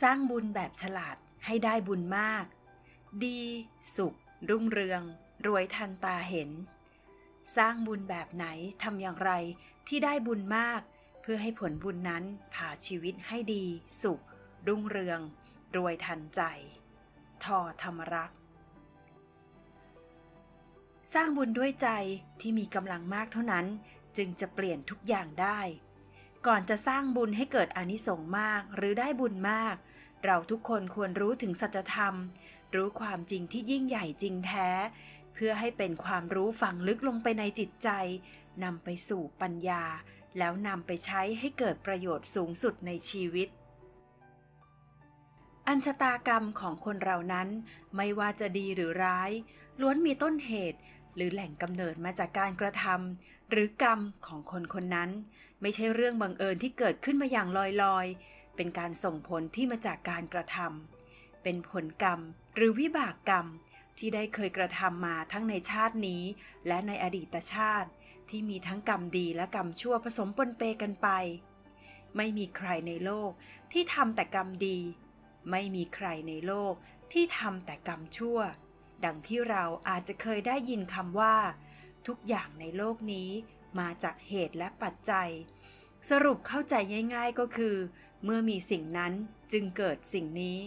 สร้างบุญแบบฉลาดให้ได้บุญมาก ดี สุข รุ่งเรือง รวยทันตาเห็น สร้างบุญแบบไหนทำอย่างไรที่ได้บุญมาก เพื่อให้ผลบุญนั้นพาชีวิตให้ดี สุข รุ่งเรือง รวยทันใจ ทอธรรมรักษ์สร้างบุญด้วยใจที่มีกำลังมากเท่านั้น จึงจะเปลี่ยนทุกอย่างได้ ก่อนจะสร้างบุญให้เกิดอานิสงส์มากหรือได้บุญมาก เราทุกคนควรรู้ถึงสัจธรรม รู้ความจริงที่ยิ่งใหญ่จริงแท้ เพื่อให้เป็นความรู้ฝังลึกลงไปในจิตใจนำไปสู่ปัญญา แล้วนำไปใช้ให้เกิดประโยชน์สูงสุดในชีวิต อัญชะตากรรมของคนเรานั้น ไม่ว่าจะดีหรือร้าย ล้วนมีต้นเหตุหรือแหล่งกำเนิดมาจากการกระทำหรือกรรมของคนคนนั้น ไม่ใช่เรื่องบังเอิญที่เกิดขึ้นมาอย่างลอยๆ เป็นการส่งผลที่มาจากการกระทำเป็นผลกรรมหรือวิบากกรรมที่ได้เคยกระทำมาทั้งในชาตินี้ และในอดีตชาติ ที่มีทั้งกรรมดีและกรรมชั่วผสมปนเปกันไป ไม่มีใครในโลกที่ทำแต่กรรมดี ไม่มีใครในโลกที่ทำแต่กรรมชั่ว ดังที่เราอาจจะเคยได้ยินคำว่า ทุกอย่างในโลกนี้มาจากเหตุและปัจจัย สรุปเข้าใจง่ายๆก็คือ เมื่อมีสิ่งนั้นจึงเกิดสิ่งนี้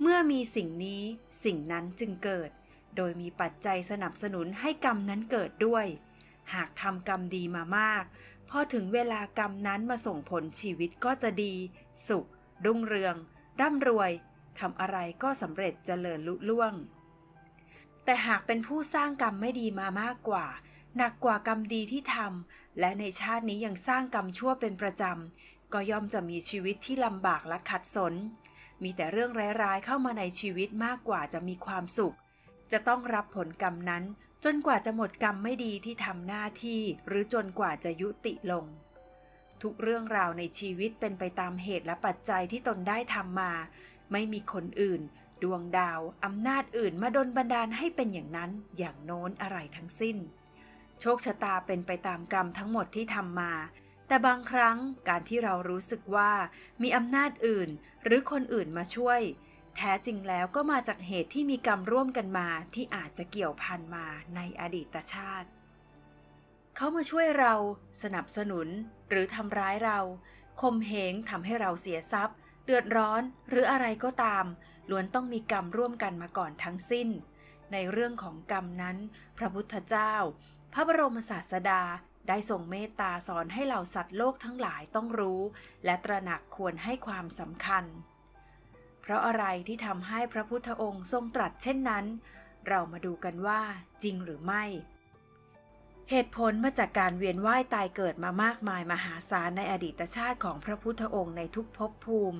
เมื่อมีสิ่งนี้สิ่งนั้นจึงเกิด โดยมีปัจจัยสนับสนุนให้กรรมนั้นเกิดด้วย หากทำกรรมดีมามาก พอถึงเวลากรรมนั้นมาส่งผลชีวิตก็จะดี สุข รุ่งเรือง ร่ำรวยทำอะไรก็สำเร็จเจริญลุล่วง แต่หากเป็นผู้สร้างกรรมไม่ดีมามากกว่าหนักกว่ากรรมดีที่ทำและในชาตินี้ยังสร้างกรรมชั่วเป็นประจำ ก็ย่อมจะมีชีวิตที่ลำบากและขัดสน มีแต่เรื่องร้ายๆเข้ามาในชีวิตมากกว่าจะมีความสุข จะต้องรับผลกรรมนั้น จนกว่าจะหมดกรรมไม่ดีที่ทำหน้าที่ หรือจนกว่าจะยุติลง ทุกเรื่องราวในชีวิตเป็นไปตามเหตุและปัจจัยที่ตนได้ทำมา ไม่มีคนอื่น ดวงดาวอำนาจอื่นมาดลบันดาลให้เป็นอย่างนั้น อย่างโน้นอะไรทั้งสิ้น โชคชะตาเป็นไปตามกรรมทั้งหมดที่ทำมา แต่บางครั้งการที่เรารู้สึกว่ามีอำนาจอื่น หรือคนอื่นมาช่วย แท้จริงแล้วก็มาจากเหตุที่มีกรรมร่วมกันมาที่อาจจะเกี่ยวพันมาในอดีตชาติ เขามาช่วยเรา สนับสนุน หรือทำร้ายเราคมเหงทำให้เราเสียทรัพย์ เดือดร้อนหรืออะไรก็ตาม ล้วนต้องมีกรรมร่วมกันมาก่อนทั้งสิ้น ในเรื่องของกรรมนั้น พระพุทธเจ้า พระบรมศาสดา ได้ทรงเมตตาสอนให้เหล่าสัตว์โลกทั้งหลายต้องรู้ และตระหนักควรให้ความสำคัญ เพราะอะไรที่ทำให้พระพุทธองค์ทรงตรัสเช่นนั้น เรามาดูกันว่าจริงหรือไม่ เหตุผลมาจากการเวียนว่ายตายเกิดมามากมายมหาศาลในอดีตชาติของพระพุทธองค์ในทุกภพภูมิ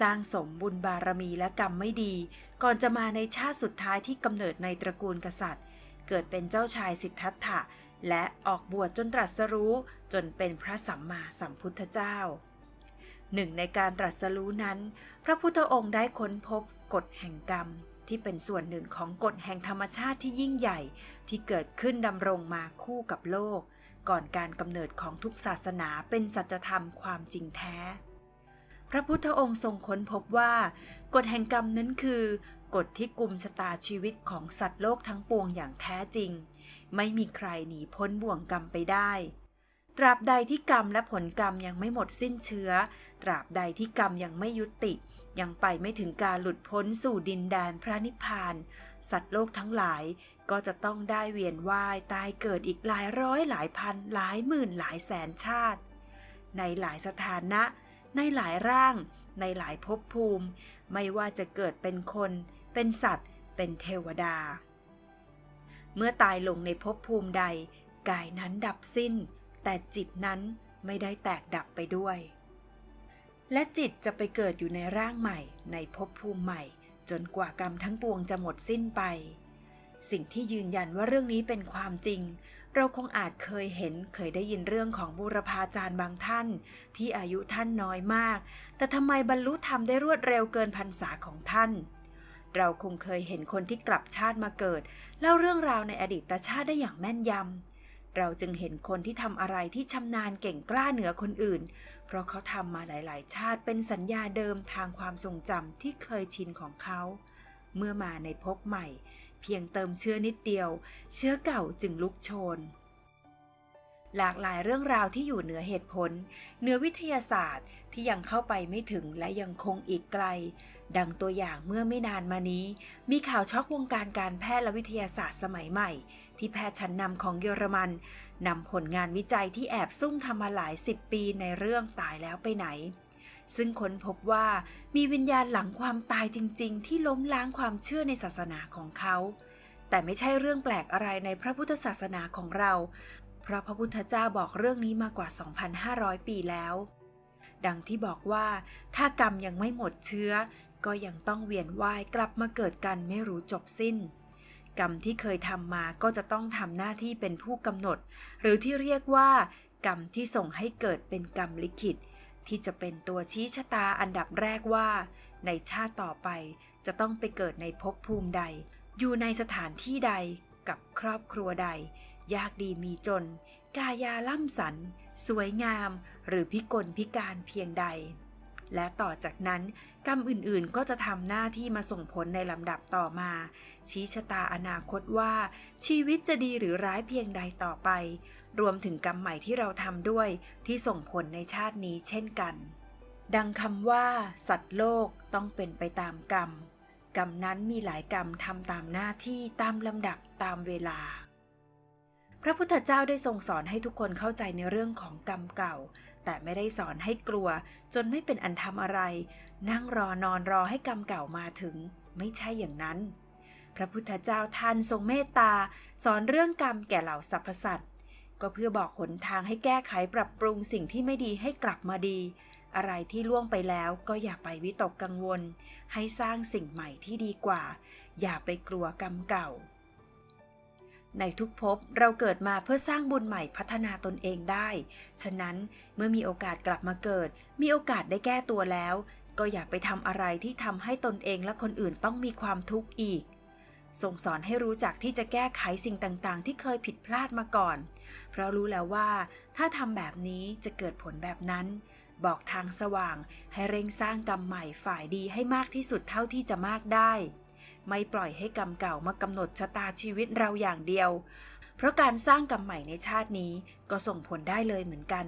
สร้างสมบุญบารมีและกรรมไม่ดี ก่อนจะมาในชาติสุดท้ายที่กำเนิดในตระกูลกษัตริย์ เกิดเป็นเจ้าชายสิทธัตถะ และออกบวชจนตรัสรู้จนเป็นพระสัมมาสัมพุทธเจ้า หนึ่งในการตรัสรู้นั้น พระพุทธองค์ได้ค้นพบกฎแห่งกรรมที่เป็นส่วนหนึ่งของกฎแห่งธรรมชาติที่ยิ่งใหญ่ที่เกิดขึ้นดำรงมาคู่กับโลก ก่อนการกำเนิดของทุกศาสนาเป็นสัจธรรมความจริงแท้ พระพุทธองค์ทรงค้นพบว่า กฎแห่งกรรมนั้นคือ กฎที่กุมชะตาชีวิตของสัตว์โลกทั้งปวงอย่างแท้จริง ไม่มีใครหนีพ้นบ่วงกรรมไปได้ ตราบใดที่กรรมและผลกรรมยังไม่หมดสิ้นเชื้อ ตราบใดที่กรรมยังไม่ยุติ ยังไปไม่ถึงการหลุดพ้นสู่ดินแดนพระนิพพาน สัตว์โลกทั้งหลายก็จะต้องได้เวียนว่ายตายเกิดอีกหลายร้อยหลายพันหลายหมื่นหลายแสนชาติ ในหลายสถานะ ในหลายร่างในหลายภพภูมิ ไม่ว่าจะเกิดเป็นคน เป็นสัตว์ เป็นเทวดา เมื่อตายลงในภพภูมิใด กายนั้นดับสิ้น แต่จิตนั้นไม่ได้แตกดับไปด้วย และจิตจะไปเกิดอยู่ในร่างใหม่ ในภพภูมิใหม่ จนกว่ากรรมทั้งปวงจะหมดสิ้นไป สิ่งที่ยืนยันว่าเรื่องนี้เป็นความจริง เราคงอาจเคยเห็นเคยได้ยินเรื่องของบูรพาจารย์บางท่าน ที่อายุท่านน้อยมาก แต่ทำไมบรรลุธรรมได้รวดเร็วเกินพรรษาของท่าน เราคงเคยเห็นคนที่กลับชาติมาเกิด เล่าเรื่องราวในอดีตชาติได้อย่างแม่นยำ เราจึงเห็นคนที่ทำอะไรที่ชำนาญเก่งกล้าเหนือคนอื่น เพราะเขาทำมาหลาย ๆ ชาติเป็นสัญญาเดิมทางความทรงจำที่เคยชินของเขา เมื่อมาในภพใหม่ เพียงเติมเชื้อนิดเดียว เชื้อเก่าจึงลุกโชนหลากหลายเรื่องราวที่อยู่เหนือเหตุผล เหนือวิทยาศาสตร์ที่ยังเข้าไปไม่ถึงและยังคงอีกไกล ดังตัวอย่างเมื่อไม่นานมานี้ มีข่าวช็อกวงการการแพทย์และวิทยาศาสตร์สมัยใหม่ ที่แพทย์ชั้นนำของเยอรมันนำผลงานวิจัยที่แอบซุ่มทำมาหลายสิบปีในเรื่องตายแล้วไปไหน ซึ่งค้นพบว่ามีวิญญาณหลังความตายจริง ๆ ที่ล้มล้างความเชื่อในศาสนาของเขา แต่ไม่ใช่เรื่องแปลกอะไรในพระพุทธศาสนาของเรา เพราะพระพุทธเจ้าบอกเรื่องนี้มากว่า 2,500 ปีแล้วดังที่บอกว่าถ้ากรรมยังไม่หมดเชื้อ ก็ยังต้องเวียนว่ายกลับมาเกิดกันไม่รู้จบสิ้น กรรมที่เคยทำมาก็จะต้องทำหน้าที่เป็นผู้กำหนด หรือที่เรียกว่า กรรมที่ส่งให้เกิดเป็นกรรมลิขิต ที่จะเป็นตัวชี้ชะตาอันดับแรกว่า ในชาติต่อไปจะต้องไปเกิดในภพภูมิใด อยู่ในสถานที่ใดกับครอบครัวใด ยากดีมีจน กายาล่ำสัน สวยงาม หรือพิกลพิการเพียงใด และต่อจากนั้น กรรมอื่นๆก็จะทำหน้าที่มาส่งผลในลำดับต่อมา ชี้ชะตาอนาคตว่า ชีวิตจะดีหรือร้ายเพียงใดต่อไป รวมถึงกรรมใหม่ที่เราทำด้วยที่ส่งผลในชาตินี้เช่นกัน ดังคำว่า สัตว์โลกต้องเป็นไปตามกรรม กรรมนั้นมีหลายกรรมทำตามหน้าที่ตามลำดับตามเวลาพระพุทธเจ้าได้ทรงสอนให้ทุกคนเข้าใจในเรื่องของกรรมเก่า แต่ไม่ได้สอนให้กลัว จนไม่เป็นอันทำอะไร นั่งรอนอนรอให้กรรมเก่ามาถึง ไม่ใช่อย่างนั้น พระพุทธเจ้าท่านทรงเมตตา สอนเรื่องกรรมแก่เหล่าสรรพสัตว์ก็เพื่อบอกหนทางให้แก้ไขปรับปรุงสิ่งที่ไม่ดีให้กลับมาดี อะไรที่ล่วงไปแล้วก็อย่าไปวิตกกังวล ให้สร้างสิ่งใหม่ที่ดีกว่า อย่าไปกลัวกรรมเก่า ในทุกภพเราเกิดมาเพื่อสร้างบุญใหม่พัฒนาตนเองได้ ฉะนั้นเมื่อมีโอกาสกลับมาเกิด มีโอกาสได้แก้ตัวแล้ว ก็อย่าไปทำอะไรที่ทำให้ตนเองและคนอื่นต้องมีความทุกข์อีก ส่งสอนให้รู้จักที่จะแก้ไขสิ่งต่างๆ ที่เคยผิดพลาดมาก่อน เพราะรู้แล้วว่า ถ้าทำแบบนี้จะเกิดผลแบบนั้น บอกทางสว่างให้เร่งสร้างกรรมใหม่ฝ่ายดีให้มากที่สุดเท่าที่จะมากได้ ไม่ปล่อยให้กรรมเก่ามากำหนดชะตาชีวิตเราอย่างเดียว เพราะการสร้างกรรมใหม่ในชาตินี้ก็ส่งผลได้เลยเหมือนกัน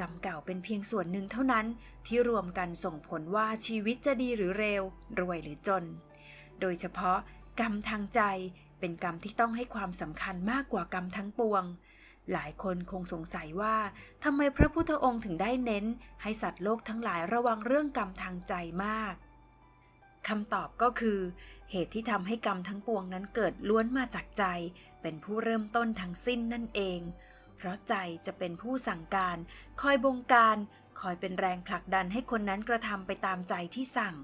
กรรมเก่าเป็นเพียงส่วนหนึ่งเท่านั้นที่รวมกันส่งผลว่าชีวิตจะดีหรือเร็ว รวยหรือจน โดยเฉพาะ กรรมทางใจเป็นกรรมที่ต้องให้ความสำคัญมากกว่ากรรมทั้งปวง หลายคนคงสงสัยว่าทำไมพระพุทธองค์ถึงได้เน้น ให้สัตว์โลกทั้งหลายระวังเรื่องกรรมทางใจมาก คำตอบก็คือ เหตุที่ทำให้กรรมทั้งปวงนั้นเกิดล้วนมาจากใจ เป็นผู้เริ่มต้นทั้งสิ้นนั่นเอง เพราะใจจะเป็นผู้สั่งการ คอยบงการ คอยเป็นแรงผลักดันให้คนนั้นกระทำไปตามใจที่สั่ง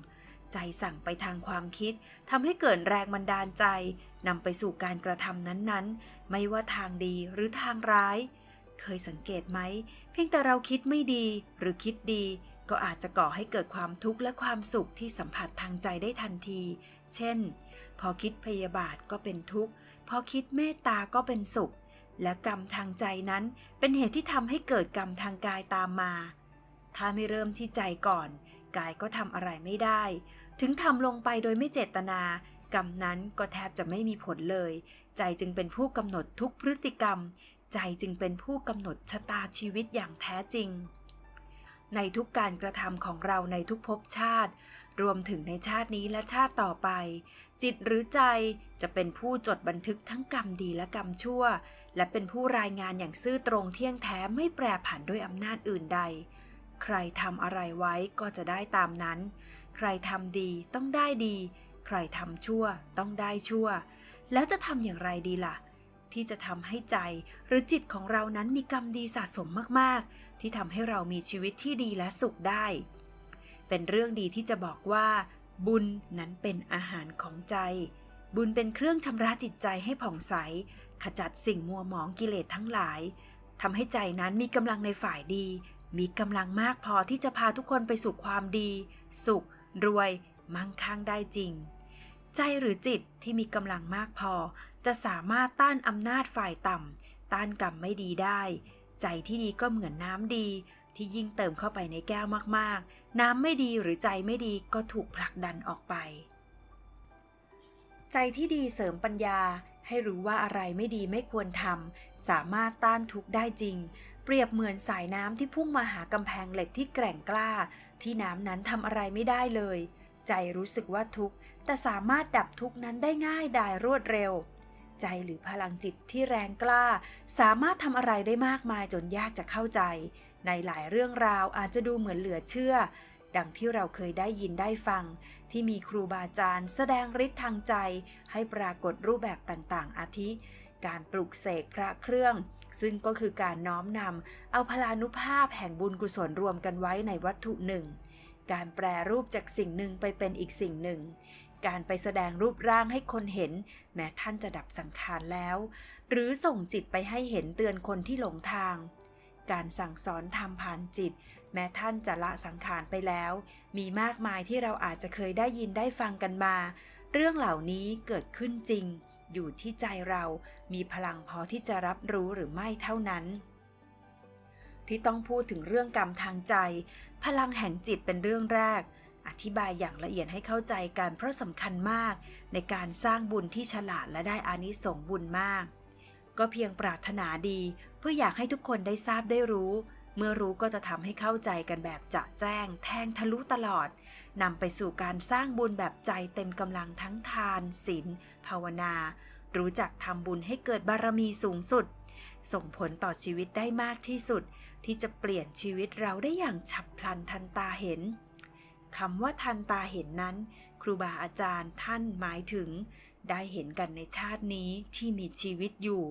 ใจสั่งไปทางความคิดทำให้เกิดแรงบันดาลใจนำไปสู่การกระทำนั้นๆ ไม่ว่าทางดีหรือทางร้าย เคยสังเกตไหม เพียงแต่เราคิดไม่ดีหรือคิดดี ก็อาจจะก่อให้เกิดความทุกข์และความสุขที่สัมผัสทางใจได้ทันที เช่น พอคิดพยาบาทก็เป็นทุกข์ พอคิดเมตตาก็เป็นสุข และกรรมทางใจนั้นเป็นเหตุที่ทำให้เกิดกรรมทางกายตามมา ถ้าไม่เริ่มที่ใจก่อน กายก็ทำอะไรไม่ได้ ถึงทำลงไปโดยไม่เจตนากรรมนั้นก็แทบจะไม่มีผลเลย ใจจึงเป็นผู้กำหนดทุกพฤติกรรม ใจจึงเป็นผู้กำหนดชะตาชีวิตอย่างแท้จริง ในทุกการกระทำของเราในทุกภพชาติ รวมถึงในชาตินี้และชาติต่อไป จิตหรือใจจะเป็นผู้จดบันทึกทั้งกรรมดีและกรรมชั่ว และเป็นผู้รายงานอย่างซื่อตรงเที่ยงแท้ไม่แปรผันด้วยอำนาจอื่นใด ใครทำอะไรไว้ก็จะได้ตามนั้น ใครทำดีต้องได้ดี ใครทำชั่วต้องได้ชั่ว แล้วจะทำอย่างไรดีล่ะ ที่จะทำให้ใจหรือจิตของเรานั้นมีกรรมดีสะสมมากๆ ที่ทำให้เรามีชีวิตที่ดีและสุขได้ เป็นเรื่องดีที่จะบอกว่า บุญนั้นเป็นอาหารของใจ บุญเป็นเครื่องชำระจิตใจให้ผ่องใส ขจัดสิ่งมัวหมองกิเลสทั้งหลายทำให้ใจนั้นมีกำลังในฝ่ายดี มีกำลังมากพอที่จะพาทุกคนไปสู่ความดี สุข รวย มั่งคั่งได้จริง ใจหรือจิตที่มีกำลังมากพอ จะสามารถต้านอำนาจฝ่ายต่ำต้านกรรมไม่ดีได้ ใจที่ดีก็เหมือนน้ำดี ที่ยิ่งเติมเข้าไปในแก้วมากๆ น้ำไม่ดีหรือใจไม่ดีก็ถูกผลักดันออกไป ใจที่ดีเสริมปัญญาให้รู้ว่าอะไรไม่ดีไม่ควรทำ สามารถต้านทุกได้จริง เปรียบเหมือนสายน้ำที่พุ่งมาหากำแพงเหล็กที่แกร่งกล้า ที่น้ำนั้นทำอะไรไม่ได้เลย ใจรู้สึกว่าทุกข์แต่สามารถดับทุกข์นั้นได้ง่ายดายรวดเร็ว ใจหรือพลังจิตที่แรงกล้า สามารถทำอะไรได้มากมายจนยากจะเข้าใจ ในหลายเรื่องราวอาจจะดูเหมือนเหลือเชื่อ ดังที่เราเคยได้ยินได้ฟัง ที่มีครูบาอาจารย์แสดงฤทธิ์ทางใจ ให้ปรากฏรูปแบบต่างๆ อาทิ การปลุกเสกพระเครื่อง ซึ่งก็คือการน้อมนำเอาพลานุภาพแห่งบุญกุศลรวมกันไว้ในวัตถุหนึ่งการแปรรูปจากสิ่งหนึ่งไปเป็นอีกสิ่งหนึ่ง การไปแสดงรูปร่างให้คนเห็น แม้ท่านจะดับสังขารแล้ว หรือส่งจิตไปให้เห็นเตือนคนที่หลงทาง การสั่งสอนทำผ่านจิต แม้ท่านจะละสังขารไปแล้ว มีมากมายที่เราอาจจะเคยได้ยินได้ฟังกันมา เรื่องเหล่านี้เกิดขึ้นจริง อยู่ที่ใจเรามีพลังพอที่จะรับรู้หรือไม่เท่านั้นที่ต้องพูดถึงเรื่องกรรมทางใจ พลังแห่งจิตเป็นเรื่องแรก อธิบายอย่างละเอียดให้เข้าใจกันเพราะสำคัญมาก ในการสร้างบุญที่ฉลาดและได้อานิสงส์บุญมาก ก็เพียงปรารถนาดี เพื่ออยากให้ทุกคนได้ทราบได้รู้ เมื่อรู้ก็จะทำให้เข้าใจกันแบบจะแจ้ง แทงทะลุตลอดนำไปสู่การสร้างบุญแบบใจเต็มกำลังทั้งทานศีลภาวนา รู้จักทำบุญให้เกิดบารมีสูงสุด ส่งผลต่อชีวิตได้มากที่สุด ที่จะเปลี่ยนชีวิตเราได้อย่างฉับพลันทันตาเห็น คำว่าทันตาเห็นนั้น ครูบาอาจารย์ท่านหมายถึง ได้เห็นกันในชาตินี้ที่มีชีวิตอยู่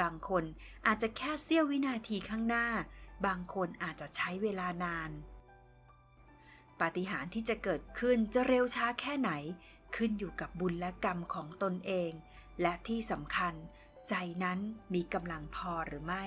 บางคนอาจจะแค่เสี้ยววินาทีข้างหน้า บางคนอาจจะใช้เวลานานปาฏิหาริย์ที่จะเกิดขึ้นจะเร็วช้าแค่ไหน ขึ้นอยู่กับบุญและกรรมของตนเอง และที่สำคัญ ใจนั้นมีกำลังพอหรือไม่